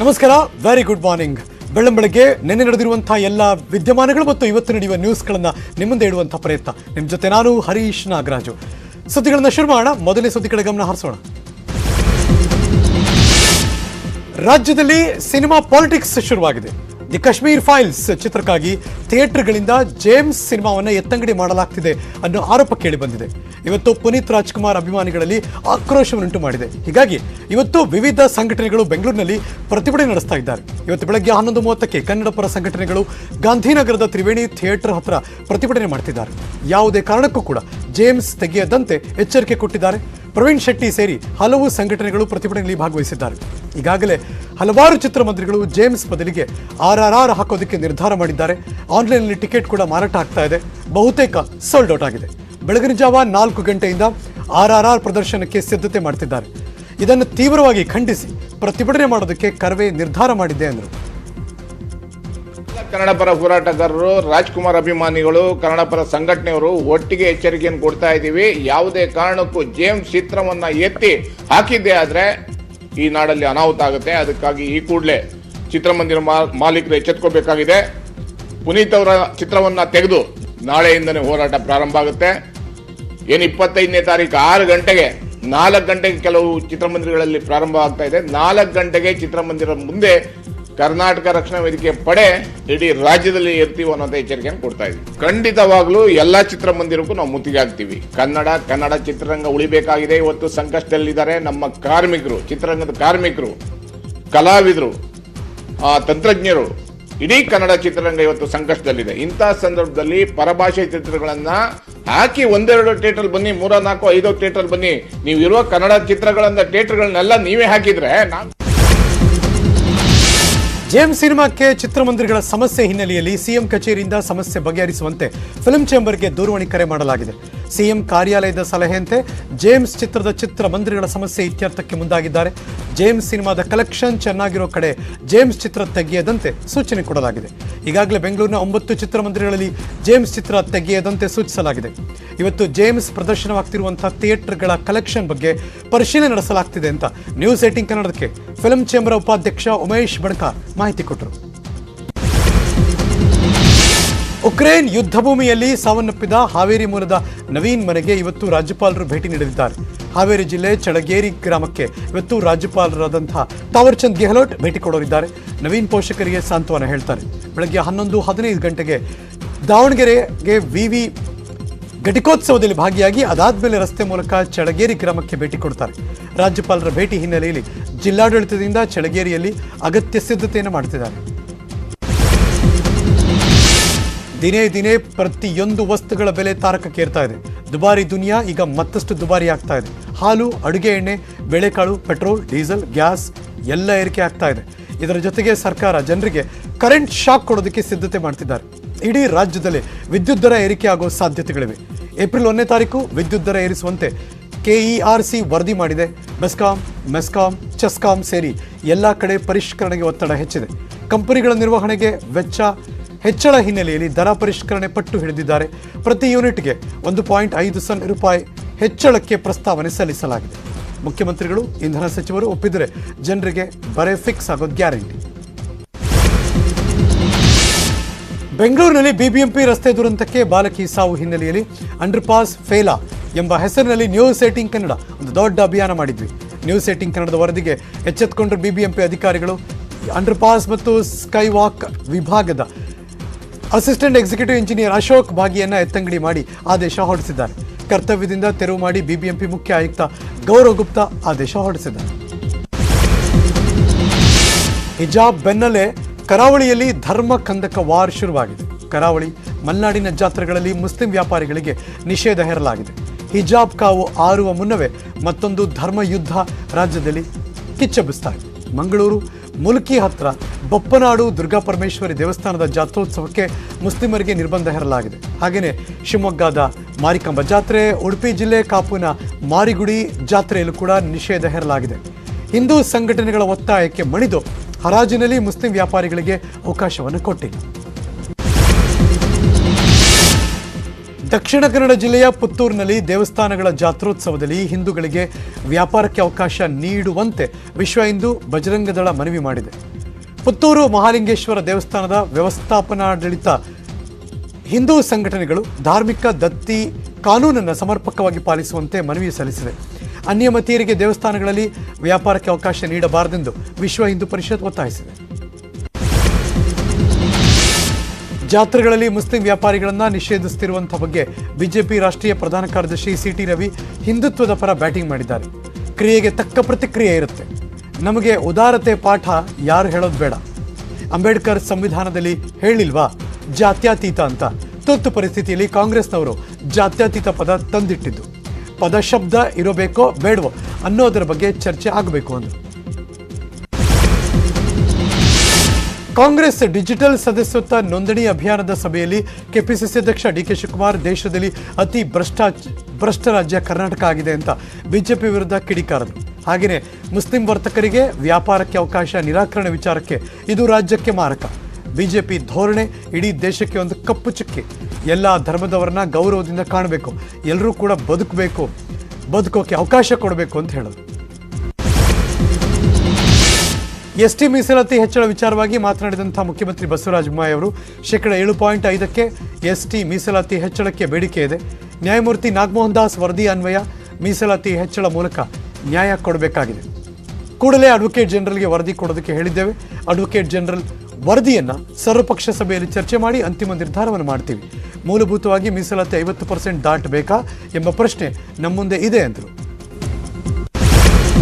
ನಮಸ್ಕಾರ very good morning ಬೆಳ್ಳಂಬೆಳಗ್ಗೆ ನಿನ್ನೆ ನಡೆದಿರುವಂತಹ ಎಲ್ಲ ವಿದ್ಯಮಾನಗಳು ಮತ್ತು ಇವತ್ತು ನಡೆಯುವ ನ್ಯೂಸ್ಗಳನ್ನು ನಿಮ್ಮ ಮುಂದೆ ಇಡುವಂತಹ ಪ್ರಯತ್ನ. ನಿಮ್ಮ ಜೊತೆ ನಾನು ಹರೀಶ್ ನಾಗರಾಜು. ಸುದ್ದಿಗಳನ್ನು ಶುರು ಮಾಡೋಣ. ಮೊದಲೇ ಸುದ್ದಿ ಕಡೆ ಗಮನ ಹರಿಸೋಣ. ರಾಜ್ಯದಲ್ಲಿ ಸಿನಿಮಾ ಪಾಲಿಟಿಕ್ಸ್ ಶುರುವಾಗಿದೆ. ದಿ ಕಾಶ್ಮೀರ್ ಫೈಲ್ಸ್ ಚಿತ್ರಕ್ಕಾಗಿ ಥಿಯೇಟರ್ಗಳಿಂದ ಜೇಮ್ಸ್ ಸಿನಿಮಾವನ್ನು ಎತ್ತಂಗಡಿ ಮಾಡಲಾಗ್ತಿದೆ ಅನ್ನೋ ಆರೋಪ ಕೇಳಿ ಬಂದಿದೆ. ಇವತ್ತು ಪುನೀತ್ ರಾಜ್ಕುಮಾರ್ ಅಭಿಮಾನಿಗಳಲ್ಲಿ ಆಕ್ರೋಶವನ್ನುಂಟು ಮಾಡಿದೆ. ಹೀಗಾಗಿ ಇವತ್ತು ವಿವಿಧ ಸಂಘಟನೆಗಳು ಬೆಂಗಳೂರಿನಲ್ಲಿ ಪ್ರತಿಭಟನೆ ನಡೆಸ್ತಾ ಇದ್ದಾರೆ. ಇವತ್ತು ಬೆಳಗ್ಗೆ ಹನ್ನೊಂದು ಮೂವತ್ತಕ್ಕೆ ಕನ್ನಡ ಪರ ಸಂಘಟನೆಗಳು ಗಾಂಧಿನಗರದ ತ್ರಿವೇಣಿ ಥಿಯೇಟರ್ ಹತ್ರ ಪ್ರತಿಭಟನೆ ಮಾಡ್ತಿದ್ದಾರೆ. ಯಾವುದೇ ಕಾರಣಕ್ಕೂ ಕೂಡ ಜೇಮ್ಸ್ ತೆಗೆಯದಂತೆ ಎಚ್ಚರಿಕೆ ಕೊಟ್ಟಿದ್ದಾರೆ. ಪ್ರವೀಣ್ ಶೆಟ್ಟಿ ಸೇರಿ ಹಲವು ಸಂಘಟನೆಗಳು ಪ್ರತಿಭಟನೆಯಲ್ಲಿ ಭಾಗವಹಿಸಿದ್ದಾರೆ. ಈಗಾಗಲೇ ಹಲವಾರು ಚಿತ್ರಮಂದಿರಗಳು ಜೇಮ್ಸ್ ಬದಲಿಗೆ ಆರ್ ಹಾಕೋದಕ್ಕೆ ನಿರ್ಧಾರ ಮಾಡಿದ್ದಾರೆ. ಆನ್ಲೈನ್ನಲ್ಲಿ ಟಿಕೆಟ್ ಕೂಡ ಮಾರಾಟ ಆಗ್ತಾ ಇದೆ. ಬಹುತೇಕ ಸೋಲ್ಡ್ ಔಟ್ ಆಗಿದೆ. ಬೆಳಗಿನ ಜಾವ ನಾಲ್ಕು ಗಂಟೆಯಿಂದ ಆರ್ ಆರ್ ಆರ್ ಪ್ರದರ್ಶನಕ್ಕೆ ಸಿದ್ಧತೆ ಮಾಡ್ತಿದ್ದಾರೆ. ಇದನ್ನು ತೀವ್ರವಾಗಿ ಖಂಡಿಸಿ ಪ್ರತಿಭಟನೆ ಮಾಡೋದಕ್ಕೆ ಕರವೇ ನಿರ್ಧಾರ ಮಾಡಿದೆ ಎಂದರು ಕನ್ನಡ ಪರ ಹೋರಾಟಗಾರರು, ರಾಜ್ಕುಮಾರ್ ಅಭಿಮಾನಿಗಳು, ಕನ್ನಡ ಪರ ಸಂಘಟನೆಯವರು ಒಟ್ಟಿಗೆ ಎಚ್ಚರಿಕೆಯನ್ನು ಕೊಡ್ತಾ ಇದ್ದೀವಿ. ಯಾವುದೇ ಕಾರಣಕ್ಕೂ ಜೇಮ್ಸ್ ಚಿತ್ರವನ್ನ ಎತ್ತಿ ಹಾಕಿದ್ದೆ ಆದರೆ ಈ ನಾಡಲ್ಲಿ ಅನಾಹುತ ಆಗುತ್ತೆ. ಅದಕ್ಕಾಗಿ ಈ ಕೂಡಲೇ ಚಿತ್ರಮಂದಿರ ಮಾಲೀಕರು ಎಚ್ಚೆತ್ಕೋಬೇಕಾಗಿದೆ ಪುನೀತ್ ಅವರ ಚಿತ್ರವನ್ನ ತೆಗೆದು ನಾಳೆಯಿಂದನೇ ಹೋರಾಟ ಪ್ರಾರಂಭ ಆಗುತ್ತೆ. ಏನು ಇಪ್ಪತ್ತೈದನೇ ತಾರೀಕು ಆರು ಗಂಟೆಗೆ, ನಾಲ್ಕು ಗಂಟೆಗೆ ಕೆಲವು ಚಿತ್ರಮಂದಿರಗಳಲ್ಲಿ ಪ್ರಾರಂಭ ಆಗ್ತಾ ಇದೆ. ನಾಲ್ಕು ಗಂಟೆಗೆ ಚಿತ್ರಮಂದಿರ ಮುಂದೆ ಕರ್ನಾಟಕ ರಕ್ಷಣಾ ವೇದಿಕೆ ಪಡೆ ಇಡೀ ರಾಜ್ಯದಲ್ಲಿ ಇರ್ತೀವಿ ಅನ್ನೋಂಥ ಎಚ್ಚರಿಕೆಯನ್ನು ಕೊಡ್ತಾ ಇದ್ವಿ. ಖಂಡಿತವಾಗ್ಲೂ ಎಲ್ಲಾ ಚಿತ್ರಮಂದಿರಕ್ಕೂ ನಾವು ಮುತ್ತಿಗೆ ಹಾಕ್ತೀವಿ. ಕನ್ನಡ ಕನ್ನಡ ಚಿತ್ರರಂಗ ಉಳಿಬೇಕಾಗಿದೆ. ಇವತ್ತು ಸಂಕಷ್ಟದಲ್ಲಿದ್ದಾರೆ ನಮ್ಮ ಕಾರ್ಮಿಕರು, ಚಿತ್ರರಂಗದ ಕಾರ್ಮಿಕರು, ಕಲಾವಿದರು ತಂತ್ರಜ್ಞರು. ಇಡೀ ಕನ್ನಡ ಚಿತ್ರರಂಗ ಇವತ್ತು ಸಂಕಷ್ಟದಲ್ಲಿದೆ. ಇಂತಹ ಸಂದರ್ಭದಲ್ಲಿ ಪರಭಾಷೆ ಚಿತ್ರಗಳನ್ನ ಹಾಕಿ ಒಂದೆರಡು ಥಿಯೇಟರ್ ಬನ್ನಿ, ಮೂರ, ನಾಲ್ಕು, ಐದು ಥಿಯೇಟರ್ ಬನ್ನಿ. ನೀವು ಇರುವ ಕನ್ನಡ ಚಿತ್ರಗಳನ್ನ ಥಿಯೇಟರ್ಗಳನ್ನೆಲ್ಲ ನೀವೇ ಹಾಕಿದ್ರೆ ನಾವು ಜೇಮ್ಸ್ ಸಿನಿಮಾಕ್ಕೆ ಚಿತ್ರಮಂದಿರಗಳ ಸಮಸ್ಯೆ ಹಿನ್ನೆಲೆಯಲ್ಲಿ ಸಿಎಂ ಕಚೇರಿಯಿಂದ ಸಮಸ್ಯೆ ಬಗೆಹರಿಸುವಂತೆ ಫಿಲ್ಮ್ ಚೇಂಬರ್ಗೆ ದೂರವಾಣಿ ಕರೆ ಮಾಡಲಾಗಿದೆ. ಸಿಎಂ ಕಾರ್ಯಾಲಯದ ಸಲಹೆಯಂತೆ ಜೇಮ್ಸ್ ಚಿತ್ರದ ಚಿತ್ರಮಂದಿರಗಳ ಸಮಸ್ಯೆ ಇತ್ಯರ್ಥಕ್ಕೆ ಮುಂದಾಗಿದ್ದಾರೆ. ಜೇಮ್ಸ್ ಸಿನಿಮಾದ ಕಲೆಕ್ಷನ್ ಚೆನ್ನಾಗಿರೋ ಕಡೆ ಜೇಮ್ಸ್ ಚಿತ್ರ ತೆಗೆಯದಂತೆ ಸೂಚನೆ ಕೊಡಲಾಗಿದೆ. ಈಗಾಗಲೇ ಬೆಂಗಳೂರಿನ ಒಂಬತ್ತು ಚಿತ್ರಮಂದಿರಗಳಲ್ಲಿ ಜೇಮ್ಸ್ ಚಿತ್ರ ತೆಗೆಯದಂತೆ ಸೂಚಿಸಲಾಗಿದೆ. ಇವತ್ತು ಜೇಮ್ಸ್ ಪ್ರದರ್ಶನವಾಗ್ತಿರುವಂತಹ ಥಿಯೇಟರ್ಗಳ ಕಲೆಕ್ಷನ್ ಬಗ್ಗೆ ಪರಿಶೀಲನೆ ನಡೆಸಲಾಗ್ತಿದೆ ಅಂತ ನ್ಯೂಸ್ ಏಟಿಂಗ್ ಕನ್ನಡಕ್ಕೆ ಫಿಲ್ಮ್ ಚೇಂಬರ್ ಉಪಾಧ್ಯಕ್ಷ ಉಮೇಶ್ ಬಣಕಾರ್ ಮಾಹಿತಿ ಕೊಟ್ಟರು. ಉಕ್ರೇನ್ ಯುದ್ಧ ಭೂಮಿಯಲ್ಲಿ ಸಾವನ್ನಪ್ಪಿದ ಹಾವೇರಿ ಮೂಲದ ನವೀನ್ ಮನೆಗೆ ಇವತ್ತು ರಾಜ್ಯಪಾಲರು ಭೇಟಿ ನೀಡಲಿದ್ದಾರೆ. ಹಾವೇರಿ ಜಿಲ್ಲೆ ಚಳಗೇರಿ ಗ್ರಾಮಕ್ಕೆ ಇವತ್ತು ರಾಜ್ಯಪಾಲರಾದಂತಹ ತಾವರ್ಚಂದ್ ಗೆಹ್ಲೋಟ್ ಭೇಟಿ ಕೊಡೋರಿದ್ದಾರೆ ನವೀನ್ ಪೋಷಕರಿಗೆ ಸಾಂತ್ವನ ಹೇಳ್ತಾರೆ. ಬೆಳಗ್ಗೆ ಹನ್ನೊಂದು ಹದಿನೈದು ಗಂಟೆಗೆ ದಾವಣಗೆರೆಗೆ ವಿವಿ ಘಟಿಕೋತ್ಸವದಲ್ಲಿ ಭಾಗಿಯಾಗಿ ಅದಾದ್ಮೇಲೆ ರಸ್ತೆ ಮೂಲಕ ಚಳಗೇರಿ ಗ್ರಾಮಕ್ಕೆ ಭೇಟಿ ಕೊಡ್ತಾರೆ. ರಾಜ್ಯಪಾಲರ ಭೇಟಿ ಹಿನ್ನೆಲೆಯಲ್ಲಿ ಜಿಲ್ಲಾಡಳಿತದಿಂದ ಚಳಗೇರಿಯಲ್ಲಿ ಅಗತ್ಯ ಸಿದ್ಧತೆಯನ್ನು ಮಾಡ್ತಿದ್ದಾರೆ. ದಿನೇ ದಿನೇ ಪ್ರತಿಯೊಂದು ವಸ್ತುಗಳ ಬೆಲೆ ತಾರಕಕ್ಕೇರ್ತಾ ಇದೆ. ದುಬಾರಿ ದುನಿಯಾ ಈಗ ಮತ್ತಷ್ಟು ದುಬಾರಿ ಆಗ್ತಾ ಇದೆ. ಹಾಲು, ಅಡುಗೆ ಎಣ್ಣೆ, ಬೆಳೆಕಾಳು, ಪೆಟ್ರೋಲ್, ಡೀಸೆಲ್, ಗ್ಯಾಸ್ ಎಲ್ಲ ಏರಿಕೆ ಆಗ್ತಾ ಇದೆ. ಇದರ ಜೊತೆಗೆ ಸರ್ಕಾರ ಜನರಿಗೆ ಕರೆಂಟ್ ಶಾಕ್ ಕೊಡೋದಕ್ಕೆ ಸಿದ್ಧತೆ ಮಾಡ್ತಿದ್ದಾರೆ. ಇಡೀ ರಾಜ್ಯದಲ್ಲಿ ವಿದ್ಯುತ್ ದರ ಏರಿಕೆ ಆಗೋ ಸಾಧ್ಯತೆಗಳಿವೆ. ಏಪ್ರಿಲ್ ಒಂದನೇ ತಾರೀಕು ವಿದ್ಯುತ್ ದರ ಏರಿಸುವಂತೆ ಕೆಇಆರ್ಸಿ ವರದಿ ಮಾಡಿದೆ. ಮೆಸ್ಕಾಂ ಮೆಸ್ಕಾಂ, ಚೆಸ್ಕಾಂ ಸೇರಿ ಎಲ್ಲ ಕಡೆ ಪರಿಷ್ಕರಣೆಗೆ ಒತ್ತಡ ಹೆಚ್ಚಿದೆ. ಕಂಪನಿಗಳ ನಿರ್ವಹಣೆಗೆ ವೆಚ್ಚ ಹೆಚ್ಚಳ ಹಿನ್ನೆಲೆಯಲ್ಲಿ ದರ ಪರಿಷ್ಕರಣೆ ಪಟ್ಟು ಹಿಡಿದಿದ್ದಾರೆ. ಪ್ರತಿ ಯೂನಿಟ್ಗೆ ಒಂದು ಪಾಯಿಂಟ್ ಐದು ಸೊನ್ನೆ ರೂಪಾಯಿ ಹೆಚ್ಚಳಕ್ಕೆ ಪ್ರಸ್ತಾವನೆ ಸಲ್ಲಿಸಲಾಗಿದೆ. ಮುಖ್ಯಮಂತ್ರಿಗಳು, ಇಂಧನ ಸಚಿವರು ಒಪ್ಪಿದರೆ ಜನರಿಗೆ ಬರೆ ಫಿಕ್ಸ್ ಆಗೋ ಗ್ಯಾರಂಟಿ. ಬೆಂಗಳೂರಿನಲ್ಲಿ ಬಿಬಿಎಂಪಿ ರಸ್ತೆ ದುರಂತಕ್ಕೆ ಬಾಲಕಿ ಸಾವು ಹಿನ್ನೆಲೆಯಲ್ಲಿ ಅಂಡರ್ಪಾಸ್ ಫೇಲಾ ಎಂಬ ಹೆಸರಿನಲ್ಲಿ ನ್ಯೂಸ್ ಏಟಿಂಗ್ ಕನ್ನಡ ಒಂದು ದೊಡ್ಡ ಅಭಿಯಾನ ಮಾಡಿದ್ವಿ. ನ್ಯೂಸ್ ಏಟಿಂಗ್ ಕನ್ನಡದ ವರದಿಗೆ ಎಚ್ಚೆತ್ತುಕೊಂಡ್ರು ಬಿಬಿಎಂಪಿ ಅಧಿಕಾರಿಗಳು. ಅಂಡರ್ಪಾಸ್ ಮತ್ತು ಸ್ಕೈವಾಕ್ ವಿಭಾಗದ ಅಸಿಸ್ಟೆಂಟ್ ಎಕ್ಸಿಕ್ಯೂಟಿವ್ ಇಂಜಿನಿಯರ್ ಅಶೋಕ್ ಭಾಗಿಯನ್ನು ಎತ್ತಂಗಡಿ ಮಾಡಿ ಆದೇಶ ಹೊರಡಿಸಿದ್ದಾರೆ. ಕರ್ತವ್ಯದಿಂದ ತೆರವು ಮಾಡಿ ಬಿಬಿಎಂಪಿ ಮುಖ್ಯ ಆಯುಕ್ತ ಗೌರವ್ ಗುಪ್ತಾ ಆದೇಶ ಹೊರಡಿಸಿದ್ದಾರೆ. ಹಿಜಾಬ್ ಬೆನ್ನಲ್ಲೇ ಕರಾವಳಿಯಲ್ಲಿ ಧರ್ಮ ಕಂದಕ ವಾರ್ ಶುರುವಾಗಿದೆ. ಕರಾವಳಿ, ಮಲೆನಾಡಿನ ಜಾತ್ರೆಗಳಲ್ಲಿ ಮುಸ್ಲಿಂ ವ್ಯಾಪಾರಿಗಳಿಗೆ ನಿಷೇಧ ಹೇರಲಾಗಿದೆ. ಹಿಜಾಬ್ ಕಾವು ಆರುವ ಮುನ್ನವೇ ಮತ್ತೊಂದು ಧರ್ಮ ಯುದ್ಧ ರಾಜ್ಯದಲ್ಲಿ ಕಿಚ್ಚೆಬ್ಬಿಸ್ತಾ ಇದೆ. ಮಂಗಳೂರು, ಮುಲ್ಕಿ ಹತ್ರ ಬೊಪ್ಪನಾಡು ದುರ್ಗಾ ಪರಮೇಶ್ವರಿ ದೇವಸ್ಥಾನದ ಜಾತ್ರೋತ್ಸವಕ್ಕೆ ಮುಸ್ಲಿಮರಿಗೆ ನಿರ್ಬಂಧ ಹೇರಲಾಗಿದೆ. ಹಾಗೆಯೇ ಶಿವಮೊಗ್ಗದ ಮಾರಿಕಂಬ ಜಾತ್ರೆ, ಉಡುಪಿ ಜಿಲ್ಲೆ ಕಾಪುನ ಮಾರಿಗುಡಿ ಜಾತ್ರೆಯಲ್ಲೂ ಕೂಡ ನಿಷೇಧ ಹೇರಲಾಗಿದೆ. ಹಿಂದೂ ಸಂಘಟನೆಗಳ ಒತ್ತಾಯಕ್ಕೆ ಮಣಿದು ಹರಾಜಿನಲ್ಲಿ ಮುಸ್ಲಿಂ ವ್ಯಾಪಾರಿಗಳಿಗೆ ಅವಕಾಶವನ್ನು ಕೊಟ್ಟಿಲ್ಲ. ದಕ್ಷಿಣ ಕನ್ನಡ ಜಿಲ್ಲೆಯ ಪುತ್ತೂರಿನಲ್ಲಿ ದೇವಸ್ಥಾನಗಳ ಜಾತ್ರೋತ್ಸವದಲ್ಲಿ ಹಿಂದೂಗಳಿಗೆ ವ್ಯಾಪಾರಕ್ಕೆ ಅವಕಾಶ ನೀಡುವಂತೆ ವಿಶ್ವ ಹಿಂದೂ ಬಜರಂಗದಳ ಮನವಿ ಮಾಡಿದೆ. ಪುತ್ತೂರು ಮಹಾಲಿಂಗೇಶ್ವರ ದೇವಸ್ಥಾನದ ವ್ಯವಸ್ಥಾಪನಾಡಳಿತ ಹಿಂದೂ ಸಂಘಟನೆಗಳು ಧಾರ್ಮಿಕ ದತ್ತಿ ಕಾನೂನನ್ನು ಸಮರ್ಪಕವಾಗಿ ಪಾಲಿಸುವಂತೆ ಮನವಿ ಸಲ್ಲಿಸಿದೆ ಅನ್ಯಮತೀಯರಿಗೆ ದೇವಸ್ಥಾನಗಳಲ್ಲಿ ವ್ಯಾಪಾರಕ್ಕೆ ಅವಕಾಶ ನೀಡಬಾರದೆಂದು ವಿಶ್ವ ಹಿಂದೂ ಪರಿಷತ್ ಒತ್ತಾಯಿಸಿದೆ. ಜಾತ್ರೆಗಳಲ್ಲಿ ಮುಸ್ಲಿಂ ವ್ಯಾಪಾರಿಗಳನ್ನ ನಿಷೇಧಿಸುತ್ತಿರುವಂತಹ ಬಗ್ಗೆ ಬಿಜೆಪಿ ರಾಷ್ಟ್ರೀಯ ಪ್ರಧಾನ ಕಾರ್ಯದರ್ಶಿ ಸಿಟಿ ರವಿ ಹಿಂದುತ್ವದ ಪರ ಬ್ಯಾಟಿಂಗ್ ಮಾಡಿದ್ದಾರೆ. ಕ್ರಿಯೆಗೆ ತಕ್ಕ ಪ್ರತಿಕ್ರಿಯೆ ಇರುತ್ತೆ. ನಮಗೆ ಉದಾರತೆ ಪಾಠ ಯಾರು ಹೇಳೋದು ಬೇಡ. ಅಂಬೇಡ್ಕರ್ ಸಂವಿಧಾನದಲ್ಲಿ ಹೇಳಿಲ್ವಾ, ಜಾತ್ಯಾತೀತ ಅಂತ. ತುರ್ತು ಪರಿಸ್ಥಿತಿಯಲ್ಲಿ ಕಾಂಗ್ರೆಸ್ನವರು ಜಾತ್ಯಾತೀತ ಪದ ತಂದಿಟ್ಟಿದ್ದು. ಪದ ಶಬ್ದ ಇರಬೇಕೋ ಬೇಡವೋ ಅನ್ನೋದರ ಬಗ್ಗೆ ಚರ್ಚೆ ಆಗಬೇಕು ಅಂದರು. ಕಾಂಗ್ರೆಸ್ ಡಿಜಿಟಲ್ ಸದಸ್ಯತ್ವ ನೋಂದಣಿ ಅಭಿಯಾನದ ಸಭೆಯಲ್ಲಿ ಕೆಪಿಸಿಸಿ ಅಧ್ಯಕ್ಷ ಡಿ ಕೆ ಶಿವಕುಮಾರ್ ದೇಶದಲ್ಲಿ ಅತಿ ಭ್ರಷ್ಟ ಭ್ರಷ್ಟ ರಾಜ್ಯ ಕರ್ನಾಟಕ ಆಗಿದೆ ಅಂತ ಬಿಜೆಪಿ ವಿರುದ್ಧ ಕಿಡಿಕಾರರು ಹಾಗೆಯೇ ಮುಸ್ಲಿಂ ವರ್ತಕರಿಗೆ ವ್ಯಾಪಾರಕ್ಕೆ ಅವಕಾಶ ನಿರಾಕರಣೆ ವಿಚಾರಕ್ಕೆ ಇದು ರಾಜ್ಯಕ್ಕೆ ಮಾರಕ. ಬಿಜೆಪಿ ಧೋರಣೆ ಇಡೀ ದೇಶಕ್ಕೆ ಒಂದು ಕಪ್ಪು ಚುಕ್ಕಿ. ಎಲ್ಲ ಧರ್ಮದವರನ್ನ ಗೌರವದಿಂದ ಕಾಣಬೇಕು. ಎಲ್ಲರೂ ಕೂಡ ಬದುಕಬೇಕು. ಬದುಕೋಕೆ ಅವಕಾಶ ಕೊಡಬೇಕು ಅಂತ ಹೇಳೋದು. ಎಸ್ ಟಿ ಮೀಸಲಾತಿ ಹೆಚ್ಚಳ ವಿಚಾರವಾಗಿ ಮಾತನಾಡಿದಂಥ ಮುಖ್ಯಮಂತ್ರಿ ಬಸವರಾಜ ಬೊಮ್ಮಾಯಿ ಅವರು, ಶೇಕಡ ಏಳು ಪಾಯಿಂಟ್ ಐದಕ್ಕೆ ಎಸ್ ಟಿ ಮೀಸಲಾತಿ ಹೆಚ್ಚಳಕ್ಕೆ ಬೇಡಿಕೆ ಇದೆ. ನ್ಯಾಯಮೂರ್ತಿ ನಾಗಮೋಹನ್ ದಾಸ್ ವರದಿ ಅನ್ವಯ, ಮೀಸಲಾತಿ ಹೆಚ್ಚಳ ಮೂಲಕ ನ್ಯಾಯ ಕೊಡಬೇಕಾಗಿದೆ. ಕೂಡಲೇ ಅಡ್ವೊಕೇಟ್ ಜನರಲ್ಗೆ ವರದಿ ಕೊಡೋದಕ್ಕೆ ಹೇಳಿದ್ದೇವೆ. ಅಡ್ವೊಕೇಟ್ ಜನರಲ್ ವರದಿಯನ್ನ ಸರ್ವಪಕ್ಷ ಸಭೆಯಲ್ಲಿ ಚರ್ಚೆ ಮಾಡಿ ಅಂತಿಮ ನಿರ್ಧಾರವನ್ನು ಮಾಡ್ತೀವಿ. ಮೂಲಭೂತವಾಗಿ ಮೀಸಲಾತಿ ಐವತ್ತು ಪರ್ಸೆಂಟ್ ದಾಟಬೇಕಾ ಎಂಬ ಪ್ರಶ್ನೆ ನಮ್ಮ ಮುಂದೆ ಇದೆ ಎಂದರು